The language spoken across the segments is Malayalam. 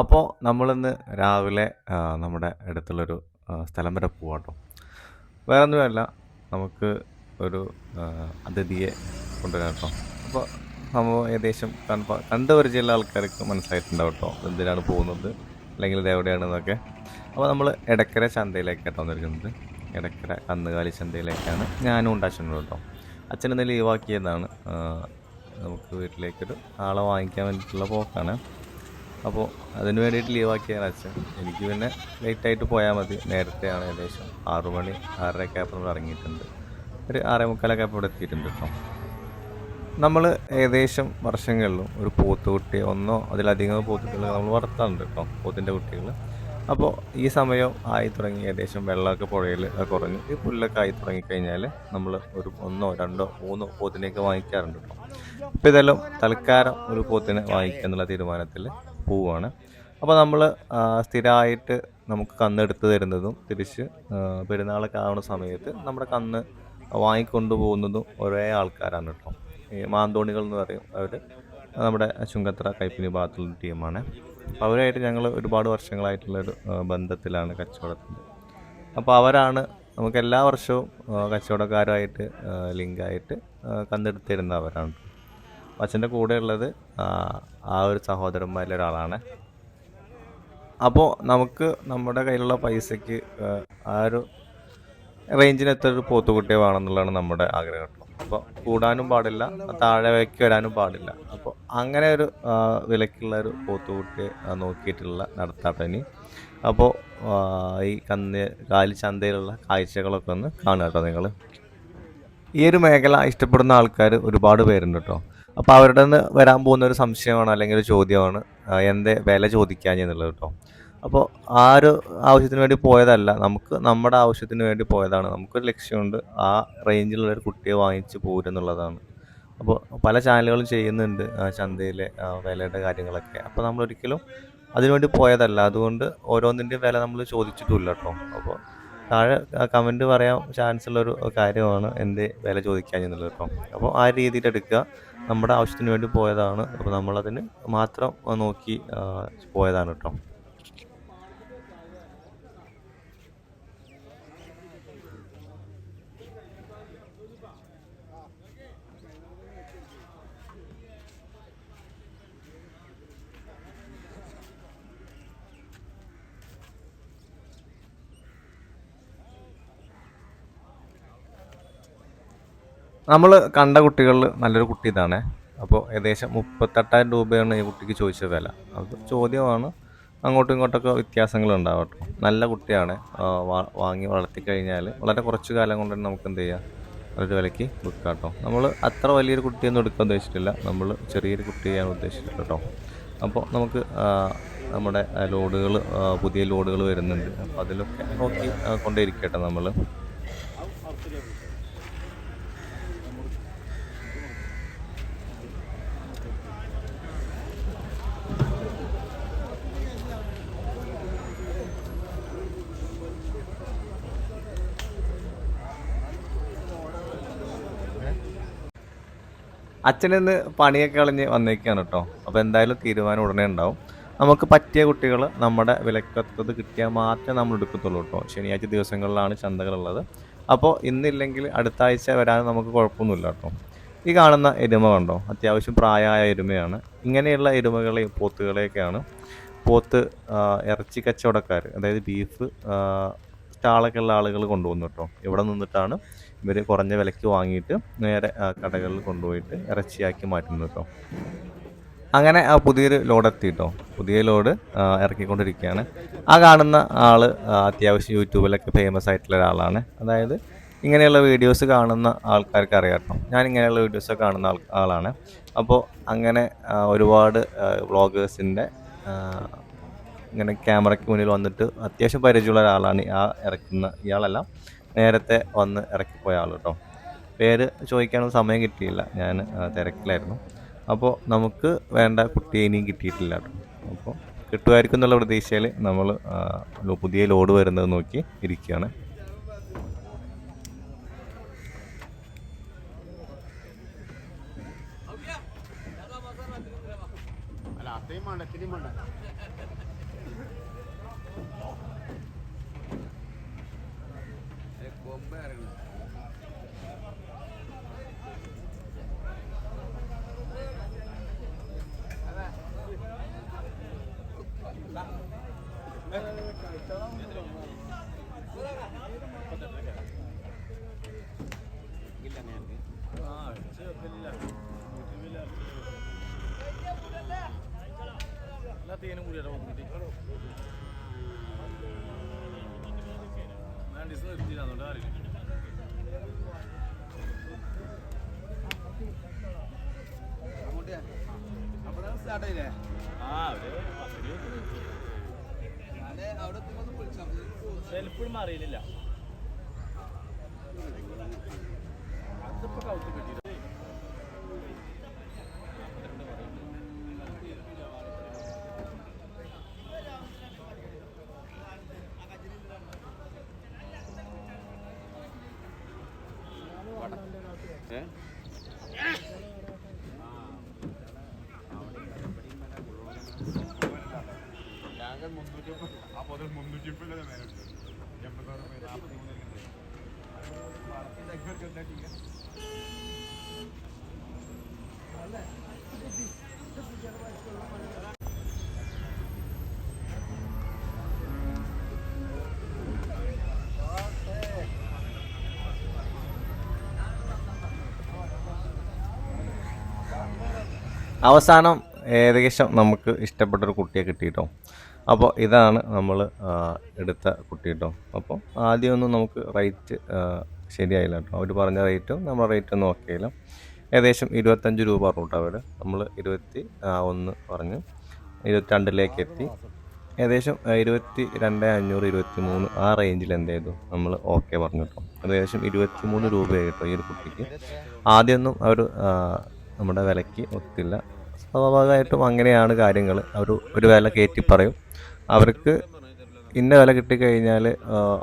അപ്പോൾ നമ്മളിന്ന് രാവിലെ നമ്മുടെ അടുത്തുള്ളൊരു സ്ഥലം വരെ പോവാട്ടോ. വേറെ ഒന്നുമല്ല നമുക്ക് ഒരു അതിഥിയെ കൊണ്ടുവരാം കേട്ടോ. അപ്പോൾ സംഭവം ഏകദേശം കണ്ട ഒരു പരിചയമുള്ള ആൾക്കാർക്ക് മനസ്സിലായിട്ടുണ്ടാവും കേട്ടോ എന്തിനാണ് പോകുന്നത് അല്ലെങ്കിൽ ഇത് എവിടെയാണെന്നൊക്കെ. അപ്പോൾ നമ്മൾ എടക്കര ചന്തയിലേക്കാണ് വന്നിരിക്കുന്നത്. എടക്കര കന്നുകാലി ചന്തയിലേക്കാണ് ഞാനും ഉണ്ടാക്കുന്നത് കേട്ടോ. ഇന്ന് ലീവാക്കിയതാണ് നമുക്ക് വീട്ടിലേക്കൊരു ആളെ വാങ്ങിക്കാൻ വേണ്ടിയിട്ടുള്ള പോക്കാണ്. അപ്പോൾ അതിന് വേണ്ടിയിട്ട് ലീവാക്കിയാണ് അച്ഛൻ. എനിക്ക് പിന്നെ ലേറ്റായിട്ട് പോയാൽ മതി. നേരത്തെയാണ് ഏകദേശം ആറു മണി ആറരയൊക്കെ ആയപ്പോൾ നമ്മൾ ഇറങ്ങിയിട്ടുണ്ട്. ഒരു ആറേ മുക്കാലൊക്കെ ആയപ്പോൾ ഇവിടെ എത്തിയിട്ടുണ്ട് കേട്ടോ നമ്മൾ ഏകദേശം വർഷങ്ങളിലും ഒരു പോത്തുകുട്ടി ഒന്നോ അതിലധികം പോത്തുകുട്ടികൾ നമ്മൾ വളർത്താറുണ്ട് കേട്ടോ പോത്തിന്റെ കുട്ടികൾ അപ്പോൾ ഈ സമയം ആയി തുടങ്ങി ഏകദേശം വെള്ളമൊക്കെ പുഴയിൽ കുറഞ്ഞ് ഈ പുല്ലൊക്കെ ആയി തുടങ്ങിക്കഴിഞ്ഞാൽ നമ്മൾ ഒരു ഒന്നോ രണ്ടോ മൂന്നോ പോത്തിനെയൊക്കെ വാങ്ങിക്കാറുണ്ട് കേട്ടോ അപ്പോൾ ഇതെല്ലാം തൽക്കാലം ഒരു പോത്തിനെ വാങ്ങിക്കുക എന്നുള്ള തീരുമാനത്തിൽ പോവുകയാണ്. അപ്പോൾ നമ്മൾ സ്ഥിരമായിട്ട് നമുക്ക് കന്ന് എടുത്തു തരുന്നതും തിരിച്ച് പെരുന്നാളൊക്കെ ആവുന്ന സമയത്ത് നമ്മുടെ കന്ന് വാങ്ങിക്കൊണ്ടു പോകുന്നതും ഒരേ ആൾക്കാരാണ് കേട്ടോ. ഈ മാന്തോണികൾ എന്ന് പറയും അവർ നമ്മുടെ ചുങ്കത്ര കൈപ്പിനി ഭാഗത്തുള്ള ടീമാണ്. അപ്പോൾ അവരായിട്ട് ഞങ്ങൾ ഒരുപാട് വർഷങ്ങളായിട്ടുള്ളൊരു ബന്ധത്തിലാണ് കച്ചവടത്തിൽ അപ്പോൾ അവരാണ് നമുക്ക് എല്ലാ വർഷവും കച്ചവടക്കാരുമായിട്ട് ലിങ്കായിട്ട് കന്നെടുത്തിരുന്നവരാണ് കന്നെടുത്ത് അച്ഛന്റെ കൂടെ ഉള്ളത് ആ, ഒരു സഹോദരന്മാരിൽ ഒരാളാണ്. അപ്പോൾ നമുക്ക് നമ്മുടെ കയ്യിലുള്ള പൈസയ്ക്ക് ആ, ഒരു റേഞ്ചിന് എത്ര ഒരു പോത്തുകുട്ടിയെ വേണമെന്നുള്ളതാണ് നമ്മുടെ ആഗ്രഹം. അപ്പോൾ കൂടാനും പാടില്ല താഴെ വയ്ക്ക് വരാനും പാടില്ല. അപ്പോൾ അങ്ങനെ ഒരു വിലക്കുള്ള ഒരു പോത്തുകുട്ടിയെ നോക്കിയിട്ടുള്ള നടത്താട്ടോ ഇനി അപ്പോൾ ഈ കന്ന് കാലി ചന്തയിലുള്ള കാഴ്ചകളൊക്കെ ഒന്ന് കാണുക കേട്ടോ നിങ്ങൾ ഈ ഒരു മേഖല ഇഷ്ടപ്പെടുന്ന ആൾക്കാർ ഒരുപാട് പേരുണ്ട് കേട്ടോ. അപ്പോൾ അവരുടെ നിന്ന് വരാൻ പോകുന്ന ഒരു സംശയമാണ് അല്ലെങ്കിൽ ഒരു ചോദ്യമാണ്? എന്തേ വില ചോദിക്കാൻ എന്നുള്ളത് കേട്ടോ അപ്പോൾ ആ ഒരു ആവശ്യത്തിന് വേണ്ടി പോയതല്ല നമുക്ക് നമ്മുടെ ആവശ്യത്തിന് വേണ്ടി പോയതാണ്. നമുക്കൊരു ലക്ഷ്യമുണ്ട് ആ റേഞ്ചിലുള്ള ഒരു കുട്ടിയെ വാങ്ങിച്ച് പോരുന്നുള്ളതാണ് അപ്പോൾ പല ചാനലുകളും ചെയ്യുന്നുണ്ട് ചന്തയിലെ വിലയുടെ കാര്യങ്ങളൊക്കെ. അപ്പോൾ നമ്മൾ ഒരിക്കലും അതിനുവേണ്ടി പോയതല്ല. അതുകൊണ്ട് ഓരോന്നിന്റെയും വില നമ്മൾ ചോദിച്ചിട്ടുമില്ല കേട്ടോ അപ്പോൾ താഴെ കമന്റ് പറയാൻ ചാൻസ് ഉള്ളൊരു കാര്യമാണ് എന്റെ വില ചോദിക്കാൻ എന്നുള്ളത് കേട്ടോ അപ്പോൾ ആ രീതിയിൽ എടുക്കുക. നമ്മുടെ ആവശ്യത്തിന് വേണ്ടി പോയതാണ്. അപ്പോൾ നമ്മളതിന് മാത്രം നോക്കി പോയതാണ് കേട്ടോ. നമ്മൾ കണ്ട കുട്ടികളിൽ നല്ലൊരു കുട്ടി ഇതാണ്. അപ്പോൾ ഏകദേശം മുപ്പത്തെട്ടായിരം രൂപയാണ് ഈ കുട്ടിക്ക് ചോദിച്ച വില. അത് ചോദ്യമാണ്. അങ്ങോട്ടും ഇങ്ങോട്ടൊക്കെ വ്യത്യാസങ്ങൾ ഉണ്ടാവട്ടെ നല്ല കുട്ടിയാണ്. വാങ്ങി വളർത്തി കഴിഞ്ഞാൽ വളരെ കുറച്ച് കാലം കൊണ്ട് തന്നെ നമുക്ക് എന്ത് ചെയ്യാം? ഒരു വിലയ്ക്ക് വിൽക്കാം കേട്ടോ. നമ്മൾ അത്ര വലിയൊരു കുട്ടിയൊന്നും എടുക്കാൻ ഉദ്ദേശിച്ചിട്ടില്ല. നമ്മൾ ചെറിയൊരു കുട്ടിയാണ് ഉദ്ദേശിച്ചിട്ടുള്ളത് കേട്ടോ. അപ്പോൾ നമുക്ക് നമ്മുടെ ലോഡുകൾ പുതിയ ലോഡുകൾ വരുന്നുണ്ട്. അപ്പോൾ അതിലൊക്കെ നോക്കി കൊണ്ടേ കൊണ്ടേയിരിക്കട്ടെ നമ്മൾ അച്ഛനിന്ന് പണിയൊക്കെ കളഞ്ഞ് വന്നേക്കാണ് കേട്ടോ അപ്പോൾ എന്തായാലും തീരുമാനം ഉടനെ ഉണ്ടാവും. നമുക്ക് പറ്റിയ കുട്ടികൾ നമ്മുടെ വിലക്കത്തത് കിട്ടിയാൽ മാത്രമേ നമ്മൾ എടുക്കത്തുള്ളൂ കേട്ടോ ശനിയാഴ്ച ദിവസങ്ങളിലാണ് ചന്തകളുള്ളത്. അപ്പോൾ ഇന്നില്ലെങ്കിൽ അടുത്ത ആഴ്ച വരാൻ നമുക്ക് കുഴപ്പമൊന്നുമില്ല കേട്ടോ ഈ കാണുന്ന എരുമ കണ്ടോ? അത്യാവശ്യം പ്രായമായ എരുമയാണ്. ഇങ്ങനെയുള്ള എരുമകളെയും പോത്തുകളെയൊക്കെയാണ്. പോത്ത് ഇറച്ചി കച്ചവടക്കാർ അതായത് ബീഫ് ഉള്ള ആളുകൾ കൊണ്ടുപോകുന്നു കേട്ടോ. ഇവിടെ നിന്നിട്ടാണ് ഇവർ കുറഞ്ഞ വിലയ്ക്ക് വാങ്ങിയിട്ട് നേരെ കടകളിൽ കൊണ്ടുപോയിട്ട് ഇറച്ചിയാക്കി മാറ്റുന്നു കേട്ടോ. അങ്ങനെ ആ പുതിയൊരു ലോഡ് എത്തി കേട്ടോ. പുതിയ ലോഡ് ഇറക്കിക്കൊണ്ടിരിക്കുകയാണ്. ആ കാണുന്ന ആൾ അത്യാവശ്യം യൂട്യൂബിലൊക്കെ ഫേമസ് ആയിട്ടുള്ള ഒരാളാണ്. അതായത് ഇങ്ങനെയുള്ള വീഡിയോസ് കാണുന്ന ആൾക്കാർക്ക് അറിയാട്ടോ ഞാൻ ഇങ്ങനെയുള്ള വീഡിയോസ് കാണുന്ന ആൾ ആളാണ്. അപ്പോൾ അങ്ങനെ ഒരുപാട് വ്ളോഗേഴ്സിന്റെ ഇങ്ങനെ ക്യാമറയ്ക്ക് മുന്നിൽ വന്നിട്ട് അത്യാവശ്യം പരിചയമുള്ള ഒരാളാണ് ആ ഇറക്കുന്ന ഇയാളല്ല. നേരത്തെ വന്ന് ഇറക്കിപ്പോയ ആൾ കേട്ടോ പേര് ചോദിക്കാനൊന്നും സമയം കിട്ടിയില്ല. ഞാൻ തിരക്കിലായിരുന്നു. അപ്പോൾ നമുക്ക് വേണ്ട കുട്ടിയെ ഇനിയും കിട്ടിയിട്ടില്ല കേട്ടോ അപ്പോൾ കിട്ടുമായിരിക്കും എന്നുള്ള പ്രതീക്ഷയിൽ നമ്മൾ പുതിയ ലോഡ് വരുന്നത് നോക്കി ഇരിക്കുകയാണ് അല്ല അത്രയും വേണ്ട ഇത്തിരിയും വേണ്ട തേനും കൂടിയാണ് നിർത്തിയില്ല അറിയില്ല സ്റ്റാർട്ടായില്ലേ ആ അവിടെ സെൽഫിൽ മാറിയില്ല. ഞങ്ങൾ മുന്നൂറ്റി ആ മുതൽ മുന്നൂറ്റി മുപ്പതിലാണ് മേലുണ്ട് എൺപത്തോളം പേര് ആ പതിമൂന്നിരിക്കുന്നത് അവസാനം ഏകദേശം നമുക്ക് ഇഷ്ടപ്പെട്ട ഇഷ്ടപ്പെട്ടൊരു കുട്ടിയെ കിട്ടിയിട്ടോ. അപ്പോൾ ഇതാണ് നമ്മൾ എടുത്ത കുട്ടി കേട്ടോ അപ്പോൾ ആദ്യമൊന്നും നമുക്ക് റേറ്റ് ശരിയായില്ല കേട്ടോ അവർ പറഞ്ഞ റേറ്റും നമ്മുടെ റേറ്റ് ഓക്കെ ഏകദേശം ഇരുപത്തഞ്ച് രൂപ പറഞ്ഞു അവർ നമ്മൾ ഇരുപത്തി ഒന്ന് പറഞ്ഞു ഇരുപത്തിരണ്ടിലേക്ക് എത്തി. ഏകദേശം ഇരുപത്തി രണ്ട് അഞ്ഞൂറ് ഇരുപത്തി മൂന്ന് ആ റേഞ്ചിൽ എന്ത് ചെയ്തു? നമ്മൾ ഓക്കെ പറഞ്ഞു കേട്ടോ ഏകദേശം ഇരുപത്തി മൂന്ന് രൂപയായി കേട്ടോ ഈ ഒരു കുട്ടിക്ക്. ആദ്യമൊന്നും അവർ നമ്മുടെ വിലയ്ക്ക് ഒത്തില്ല. സ്വാഭാവികമായിട്ടും അങ്ങനെയാണ് കാര്യങ്ങൾ അവർ ഒരു വില കയറ്റി പറയും. അവർക്ക് ഇന്ന വില കിട്ടിക്കഴിഞ്ഞാൽ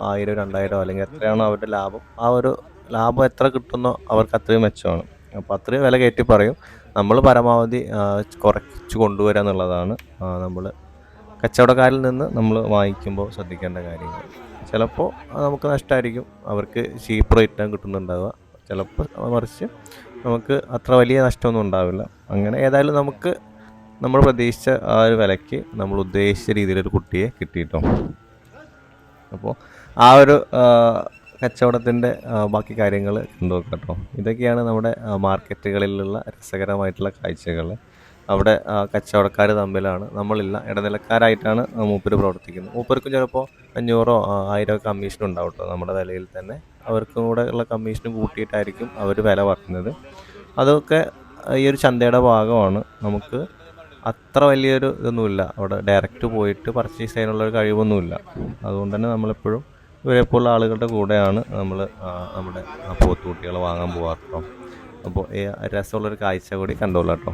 ആയിരം രണ്ടായിരം അല്ലെങ്കിൽ എത്രയാണോ അവരുടെ ലാഭം ആ ഒരു ലാഭം എത്ര കിട്ടുന്നോ അവർക്ക് അത്രയും മെച്ചമാണ്. അപ്പോൾ അത്രയും വില കയറ്റി പറയും. നമ്മൾ പരമാവധി കുറച്ച് കൊണ്ടുവരിക എന്നുള്ളതാണ് നമ്മൾ കച്ചവടക്കാരിൽ നിന്ന് നമ്മൾ വാങ്ങിക്കുമ്പോൾ ശ്രദ്ധിക്കേണ്ട കാര്യങ്ങൾ. ചിലപ്പോൾ നമുക്ക് നഷ്ടമായിരിക്കും അവർക്ക് ചീപ്പ് റേറ്റാണ് കിട്ടുന്നുണ്ടാവുക. ചിലപ്പോൾ മറിച്ച് നമുക്ക് അത്ര വലിയ നഷ്ടമൊന്നും ഉണ്ടാവില്ല. അങ്ങനെ ഏതായാലും നമുക്ക് നമ്മൾ പ്രതീക്ഷിച്ച ആ ഒരു വിലയ്ക്ക് നമ്മൾ ഉദ്ദേശിച്ച രീതിയിലൊരു കുട്ടിയെ കിട്ടിയിട്ടോ. അപ്പോൾ ആ ഒരു കച്ചവടത്തിന്റെ ബാക്കി കാര്യങ്ങൾ കണ്ടുനോക്കാം കേട്ടോ. ഇതൊക്കെയാണ് നമ്മുടെ മാർക്കറ്റുകളിലുള്ള രസകരമായിട്ടുള്ള കാഴ്ചകൾ. അവിടെ കച്ചവടക്കാർ തമ്മിലാണ്. നമ്മളില്ല ഇടനിലക്കാരായിട്ടാണ് മൂപ്പർ പ്രവർത്തിക്കുന്നത്. മൂപ്പർക്കും ചിലപ്പോൾ അഞ്ഞൂറോ ആയിരമോ കമ്മീഷൻ ഉണ്ടാവും കേട്ടോ നമ്മുടെ വിലയിൽ തന്നെ. അവർക്കും കൂടെ ഉള്ള കമ്മീഷൻ കൂട്ടിയിട്ടായിരിക്കും അവർ വില പറയുന്നത് അതൊക്കെ ഈ ഒരു ചന്തയുടെ ഭാഗമാണ്. നമുക്ക് അത്ര വലിയൊരു ഇതൊന്നുമില്ല. അവിടെ ഡയറക്റ്റ് പോയിട്ട് പർച്ചേസ് ചെയ്യാനുള്ള ഒരു കഴിവൊന്നുമില്ല. അതുകൊണ്ട് തന്നെ നമ്മളെപ്പോഴും ഇവരെപ്പോലുള്ള ആളുകളുടെ കൂടെയാണ് നമ്മൾ നമ്മുടെ പോത്തുകുട്ടികൾ വാങ്ങാൻ പോകാറുണ്ടോ അപ്പോൾ രസമുള്ളൊരു കാഴ്ച കൂടി കണ്ടോളാം കേട്ടോ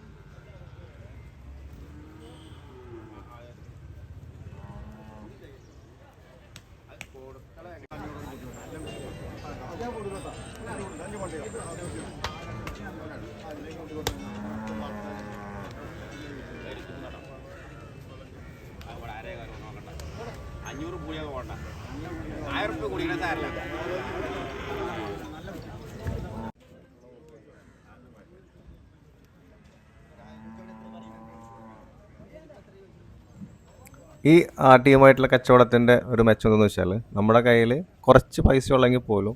പൂജയൊക്കെ വേണ്ട ആയിരം റുപ്യ കുടിക്കണ സാരല്ല ഈ ആട്ടിയുമായിട്ടുള്ള കച്ചവടത്തിന്റെ ഒരു മെച്ചം എന്താണെന്ന് വെച്ചാൽ നമ്മുടെ കയ്യിൽ കുറച്ച് പൈസ ഉള്ളെങ്കിൽ പോലും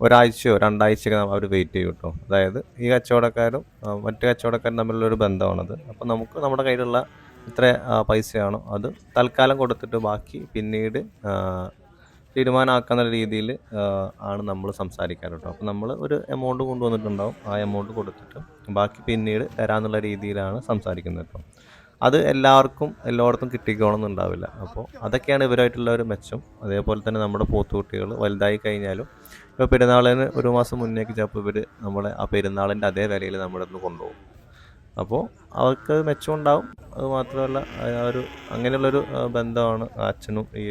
ഒരാഴ്ചയോ രണ്ടാഴ്ചയൊക്കെ അവർ വെയിറ്റ് ചെയ്യും കേട്ടോ അതായത് ഈ കച്ചവടക്കാരും മറ്റു കച്ചവടക്കാരും തമ്മിലുള്ള ഒരു ബന്ധമാണത്. അപ്പോൾ നമുക്ക് നമ്മുടെ കയ്യിലുള്ള ഇത്ര പൈസയാണ്. അത് തൽക്കാലം കൊടുത്തിട്ട് ബാക്കി പിന്നീട് തീരുമാനമാക്കുന്ന രീതിയിൽ ആണ് നമ്മൾ സംസാരിക്കാറ് കേട്ടോ അപ്പോൾ നമ്മൾ ഒരു എമൗണ്ട് കൊണ്ടുവന്നിട്ടുണ്ടാവും. ആ എമൗണ്ട് കൊടുത്തിട്ട് ബാക്കി പിന്നീട് തരാമെന്നുള്ള രീതിയിലാണ് സംസാരിക്കുന്നത് കേട്ടോ. അത് എല്ലാവർക്കും എല്ലായിടത്തും കിട്ടിക്കോണമെന്നുണ്ടാവില്ല അപ്പോൾ അതൊക്കെയാണ് ഇവരായിട്ടുള്ള ഒരു മെച്ചം. അതേപോലെ തന്നെ നമ്മുടെ പോത്തുകുട്ടികൾ വലുതായി കഴിഞ്ഞാലും ഇപ്പോൾ പെരുന്നാളിന് ഒരു മാസം മുന്നേക്ക് ചിലപ്പോൾ ഇവർ നമ്മളെ ആ പെരുന്നാളിന്റെ അതേ വിലയിൽ നമ്മുടെ അടുത്ത് കൊണ്ടുപോകും. അപ്പോൾ അവർക്ക് മെച്ചം ഉണ്ടാവും അത് മാത്രമല്ല ആ ഒരു അങ്ങനെയുള്ളൊരു ബന്ധമാണ് അച്ഛനും ഈ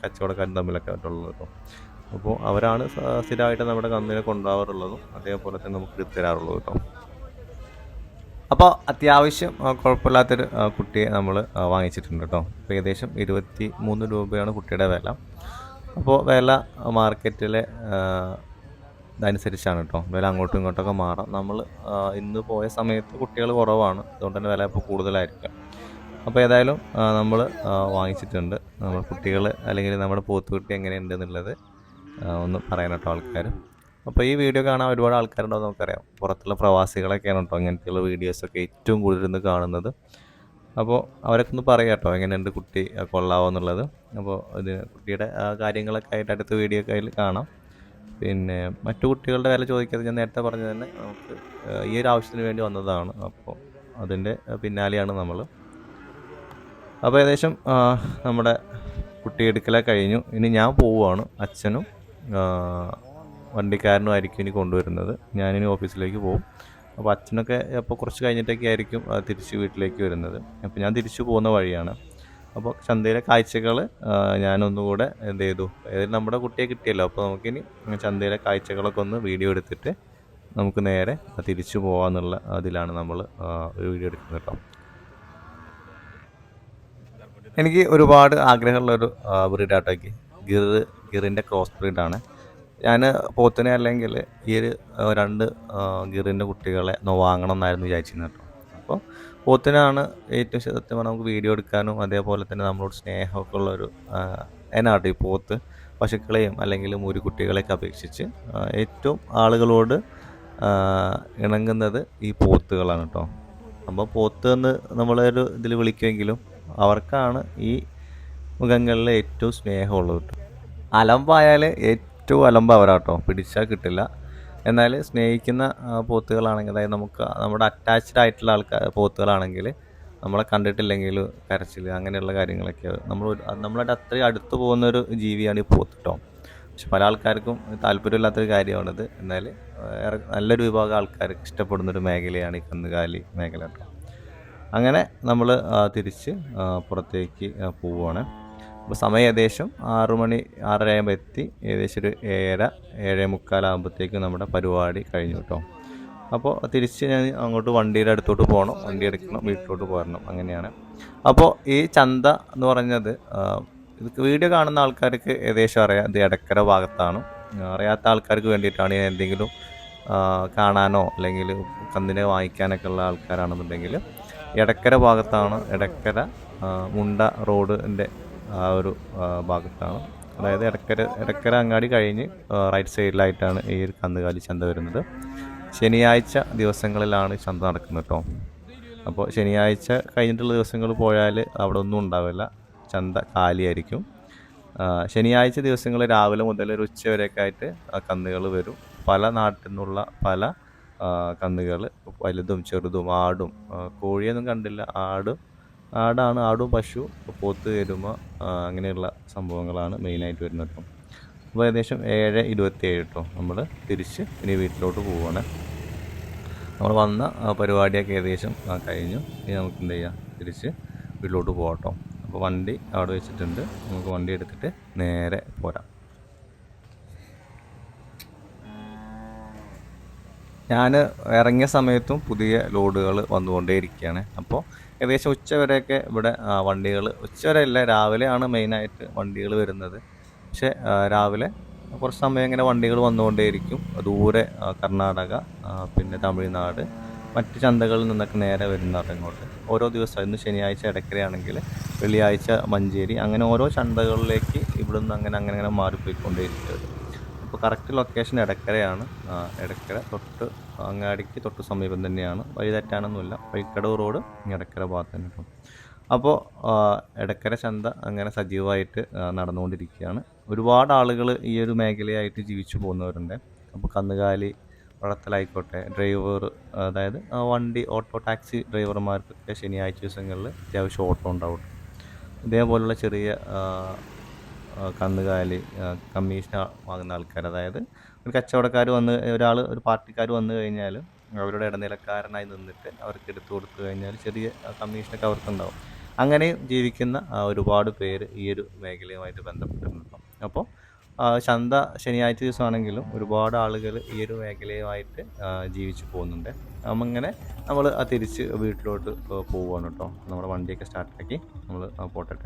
കച്ചവടക്കാരും തമ്മിലൊക്കെ ആയിട്ടുള്ളത് കേട്ടോ അപ്പോൾ അവരാണ് സ്ഥിരമായിട്ട് നമ്മുടെ കന്നിനെ കൊണ്ടുപോകാറുള്ളതും. അതേപോലെ തന്നെ നമുക്ക് തരാറുള്ളത് കേട്ടോ അപ്പോൾ അത്യാവശ്യം കുഴപ്പമില്ലാത്തൊരു കുട്ടിയെ നമ്മൾ വാങ്ങിച്ചിട്ടുണ്ട് കേട്ടോ അപ്പോൾ ഏകദേശം ഇരുപത്തി മൂന്ന് രൂപയാണ് കുട്ടിയുടെ വില. അപ്പോൾ വില മാർക്കറ്റിലെ ഇതനുസരിച്ചാണ് കേട്ടോ വില അങ്ങോട്ടും ഇങ്ങോട്ടൊക്കെ മാറാം. നമ്മൾ ഇന്ന് പോയ സമയത്ത് കുട്ടികൾ കുറവാണ്. അതുകൊണ്ട് തന്നെ വില ഇപ്പോൾ കൂടുതലായിരിക്കും. അപ്പോൾ ഏതായാലും നമ്മൾ വാങ്ങിച്ചിട്ടുണ്ട്. നമ്മൾ കുട്ടികൾ അല്ലെങ്കിൽ നമ്മുടെ പോത്തുകുട്ടി എങ്ങനെയുണ്ട് എന്നുള്ളത് ഒന്ന് പറയാൻ കേട്ടോ ആൾക്കാർ അപ്പോൾ ഈ വീഡിയോ കാണാൻ ഒരുപാട് ആൾക്കാരുണ്ടോ നമുക്കറിയാം. പുറത്തുള്ള പ്രവാസികളൊക്കെയാണ് കേട്ടോ ഇങ്ങനത്തെയുള്ള വീഡിയോസൊക്കെ ഏറ്റവും കൂടുതൽ ഇന്ന് കാണുന്നത്. അപ്പോൾ അവരൊക്കെ ഒന്ന് പറയാം കേട്ടോ എങ്ങനെയുണ്ട് കുട്ടി കൊള്ളാവോ എന്നുള്ളത്. അപ്പോൾ ഇത് കുട്ടിയുടെ കാര്യങ്ങളൊക്കെ ആയിട്ട് അടുത്ത വീഡിയോ അതിൽ കാണാം. പിന്നെ മറ്റു കുട്ടികളുടെ വില ചോദിക്കാതെ ഞാൻ നേരത്തെ പറഞ്ഞത് തന്നെ നമുക്ക് ഈ ഒരു ആവശ്യത്തിന് വേണ്ടി വന്നതാണ്. അപ്പോൾ അതിന്റെ പിന്നാലെയാണ് നമ്മൾ അപ്പോൾ ഏകദേശം നമ്മുടെ കുട്ടി എടുക്കലെ കഴിഞ്ഞു. ഇനി ഞാൻ പോവുകയാണ്. അച്ഛനും വണ്ടിക്കാരനും ആയിരിക്കും ഇനി കൊണ്ടുവരുന്നത്. ഞാനിനി ഓഫീസിലേക്ക് പോകും. അപ്പോൾ അച്ഛനൊക്കെ അപ്പോൾ കുറച്ച് കഴിഞ്ഞിട്ടൊക്കെ ആയിരിക്കും തിരിച്ച് വീട്ടിലേക്ക് വരുന്നത്. അപ്പോൾ ഞാൻ തിരിച്ചു പോകുന്ന വഴിയാണ്. അപ്പോൾ ചന്തയിലെ കാഴ്ചകൾ ഞാനൊന്നുകൂടെ എന്ത് ചെയ്തു? ഏതായാലും നമ്മുടെ കുട്ടിയെ കിട്ടിയല്ലോ. അപ്പോൾ നമുക്കിനി ചന്തയിലെ കാഴ്ചകളൊക്കെ ഒന്ന് വീഡിയോ എടുത്തിട്ട് നമുക്ക് നേരെ തിരിച്ചു പോകാമെന്നുള്ള അതിലാണ് നമ്മൾ ഒരു വീഡിയോ എടുക്കുന്നത് കേട്ടോ. എനിക്ക് ഒരുപാട് ആഗ്രഹമുള്ള ആഗ്രഹമുള്ളൊരു ബ്രീഡാട്ടോക്ക് ഗിർ ഗിറിന്റെ ക്രോസ് ബ്രീഡാണ്. ഞാൻ പോത്തിനെ അല്ലെങ്കിൽ ഈ ഒരു രണ്ട് ഗിറിന്റെ കുട്ടികളെ വാങ്ങണം എന്നായിരുന്നു വിചാരിച്ചിരുന്നത് കേട്ടോ. അപ്പോൾ പോത്തിനാണ് ഏറ്റവും സത്യം പറഞ്ഞാൽ നമുക്ക് വീഡിയോ എടുക്കാനും അതേപോലെ തന്നെ നമ്മളോട് സ്നേഹമൊക്കെ ഉള്ളൊരു എന്നാട്ടോ ഈ പോത്ത്. പശുക്കളെയും അല്ലെങ്കിൽ മുരുകുട്ടികളെയൊക്കെ അപേക്ഷിച്ച് ഏറ്റവും ആളുകളോട് ഇണങ്ങുന്നത് ഈ പോത്തുകളാണ് കേട്ടോ. അപ്പോൾ പോത്ത് എന്ന് നമ്മളൊരു ഇതിൽ വിളിക്കുമെങ്കിലും അവർക്കാണ് ഈ മുഖങ്ങളിൽ ഏറ്റവും സ്നേഹമുള്ളത് കേട്ടോ. അലമ്പായാൽ ഏറ്റവും അലമ്പ് അവരാട്ടോ പിടിച്ചാൽ കിട്ടില്ല. എന്നാൽ സ്നേഹിക്കുന്ന പോത്തുകളാണെങ്കിൽ അതായത് നമുക്ക് നമ്മുടെ അറ്റാച്ച്ഡ് ആയിട്ടുള്ള ആൾക്കാർ പോത്തുകളാണെങ്കിൽ നമ്മളെ കണ്ടിട്ടില്ലെങ്കിൽ കരച്ചിൽ അങ്ങനെയുള്ള കാര്യങ്ങളൊക്കെ നമ്മൾ നമ്മളായിട്ട് അത്രയും അടുത്ത് പോകുന്ന ഒരു ജീവിയാണ് ഈ പോത്ത് കേട്ടോ പക്ഷെ പല ആൾക്കാർക്കും താല്പര്യമില്ലാത്തൊരു കാര്യമാണിത്. എന്നാൽ നല്ലൊരു വിഭാഗം ആൾക്കാർക്ക് ഇഷ്ടപ്പെടുന്നൊരു മേഖലയാണ് ഈ കന്നുകാലി മേഖല. കേട്ടോ അങ്ങനെ നമ്മൾ തിരിച്ച് പുറത്തേക്ക് പോവുകയാണ് അപ്പോൾ സമയം ഏകദേശം ആറു മണി ആറര ആകുമ്പോൾ എത്തി. ഏകദേശം ഒരു ഏഴര ഏഴേ മുക്കാലാകുമ്പോഴത്തേക്ക് നമ്മുടെ പരിപാടി കഴിഞ്ഞു കേട്ടോ അപ്പോൾ തിരിച്ച് ഞാൻ അങ്ങോട്ട് വണ്ടിയുടെ അടുത്തോട്ട് പോകണം വണ്ടി എടുക്കണം വീട്ടിലോട്ട് പോരണം. അങ്ങനെയാണ്. അപ്പോൾ ഈ ചന്ത എന്ന് പറഞ്ഞത് ഇത് വീഡിയോ കാണുന്ന ആൾക്കാർക്ക് ഏകദേശം അറിയാം. ഇത് എടക്കര ഭാഗത്താണ്. അറിയാത്ത ആൾക്കാർക്ക് വേണ്ടിയിട്ടാണ് ഞാൻ എന്തെങ്കിലും കാണാനോ അല്ലെങ്കിൽ കന്നിനെ വാങ്ങിക്കാനൊക്കെ ഉള്ള ആൾക്കാരാണെന്നുണ്ടെങ്കിൽ ഇടക്കര ഭാഗത്താണ് ഇടക്കര മുണ്ട റോഡിന്റെ ആ ഒരു ഭാഗത്താണ്. അതായത് ഇടക്കര ഇടക്കര അങ്ങാടി കഴിഞ്ഞ് റൈറ്റ് സൈഡിലായിട്ടാണ് ഈ ഒരു കന്നുകാലി ചന്ത വരുന്നത്. ശനിയാഴ്ച ദിവസങ്ങളിലാണ് ചന്ത നടക്കുന്നത് കേട്ടോ അപ്പോൾ ശനിയാഴ്ച കഴിഞ്ഞിട്ടുള്ള ദിവസങ്ങൾ പോയാൽ അവിടെ ഒന്നും ഉണ്ടാവില്ല. ചന്ത കാലിയായിരിക്കും. ശനിയാഴ്ച ദിവസങ്ങൾ രാവിലെ മുതൽ ഒരു ഉച്ച വരെയൊക്കെ ആയിട്ട് കന്നുകൾ വരും. പല നാട്ടിൽ നിന്നുള്ള പല കന്നുകൾ വലുതും ചെറുതും ആടും കോഴിയൊന്നും കണ്ടില്ല. ആടും ആടാണ് ആടും പശു പോത്ത് എരുമ അങ്ങനെയുള്ള സംഭവങ്ങളാണ് മെയിനായിട്ട് വരുന്നത് കേട്ടോ. അപ്പോൾ ഏകദേശം ഏഴ് ഇരുപത്തിയേഴ് കേട്ടോ നമ്മൾ തിരിച്ച് ഇനി വീട്ടിലോട്ട് പോവുകയാണ് നമ്മൾ വന്ന പരിപാടിയൊക്കെ ഏകദേശം കഴിഞ്ഞു. ഇനി നമുക്ക് എന്ത് ചെയ്യാം? തിരിച്ച് വീട്ടിലോട്ട് പോകാം അപ്പോൾ വണ്ടി അവിടെ വെച്ചിട്ടുണ്ട്. നമുക്ക് വണ്ടി എടുത്തിട്ട് നേരെ പോരാം. ഞാൻ ഇറങ്ങിയ സമയത്തും പുതിയ ലോഡുകൾ വന്നുകൊണ്ടേയിരിക്കുകയാണ്. അപ്പോൾ ഏകദേശം ഉച്ചവരെയൊക്കെ ഇവിടെ വണ്ടികൾ ഉച്ചവരെ അല്ല രാവിലെയാണ് മെയിനായിട്ട് വണ്ടികൾ വരുന്നത്. പക്ഷേ രാവിലെ കുറച്ച് സമയം ഇങ്ങനെ വണ്ടികൾ വന്നുകൊണ്ടേയിരിക്കും. ദൂരെ കർണാടക പിന്നെ തമിഴ്നാട് മറ്റ് ചന്തകളിൽ നിന്നൊക്കെ നേരെ വരുന്ന ഇങ്ങോട്ട് ഓരോ ദിവസം ഇന്ന് ശനിയാഴ്ച ഇടക്കരയാണെങ്കിൽ വെള്ളിയാഴ്ച മഞ്ചേരി അങ്ങനെ ഓരോ ചന്തകളിലേക്ക് ഇവിടുന്ന് അങ്ങനെ അങ്ങനെ അങ്ങനെ മാറിപ്പോയിക്കൊണ്ടേയിരിക്കും അപ്പോൾ കറക്റ്റ് ലൊക്കേഷൻ ഇടക്കരയാണ് ഇടക്കര തൊട്ട് അങ്ങാടിക്ക് തൊട്ട് സമീപം തന്നെയാണ്. വഴി തെറ്റാനൊന്നുമില്ല. വഴിക്കടവ് റോഡ് ഇടക്കര ഭാഗത്ത് തന്നെ കേട്ടോ. അപ്പോൾ ഇടക്കര ചന്ത അങ്ങനെ സജീവമായിട്ട് നടന്നുകൊണ്ടിരിക്കുകയാണ്. ഒരുപാട് ആളുകൾ ഈ ഒരു മേഖലയായിട്ട് ജീവിച്ചു പോകുന്നവരുണ്ട്. അപ്പോൾ കന്നുകാലി വളർത്തലായിക്കോട്ടെ ഡ്രൈവർ അതായത് വണ്ടി ഓട്ടോ ടാക്സി ഡ്രൈവർമാർക്കൊക്കെ ശനിയാഴ്ച ദിവസങ്ങളിൽ അത്യാവശ്യം ഓട്ടോ ഉണ്ടാവും. ഇതേപോലുള്ള ചെറിയ കന്നുകാലി കമ്മീഷൻ വാങ്ങുന്ന ആൾക്കാർ. അതായത് ഒരു കച്ചവടക്കാർ വന്ന് ഒരാൾ ഒരു പാർട്ടിക്കാർ വന്നു കഴിഞ്ഞാൽ അവരുടെ ഇടനിലക്കാരനായി നിന്നിട്ട് അവർക്ക് എടുത്തു കൊടുത്തു കഴിഞ്ഞാൽ ചെറിയ കമ്മീഷനൊക്കെ അവർക്കുണ്ടാവും. അങ്ങനെ ജീവിക്കുന്ന ഒരുപാട് പേര് ഈ ഒരു മേഖലയുമായിട്ട് ബന്ധപ്പെട്ടിട്ടുണ്ട് അപ്പോൾ ചന്ത ശനിയാഴ്ച ദിവസമാണെങ്കിലും ഒരുപാട് ആളുകൾ ഈ ഒരു മേഖലയുമായിട്ട് ജീവിച്ച് പോകുന്നുണ്ട്. അങ്ങനെ നമ്മൾ തിരിച്ച് വീട്ടിലോട്ട് പോവുകയാണ് കേട്ടോ. നമ്മുടെ വണ്ടിയൊക്കെ സ്റ്റാർട്ടാക്കി നമ്മൾ പോട്ടെ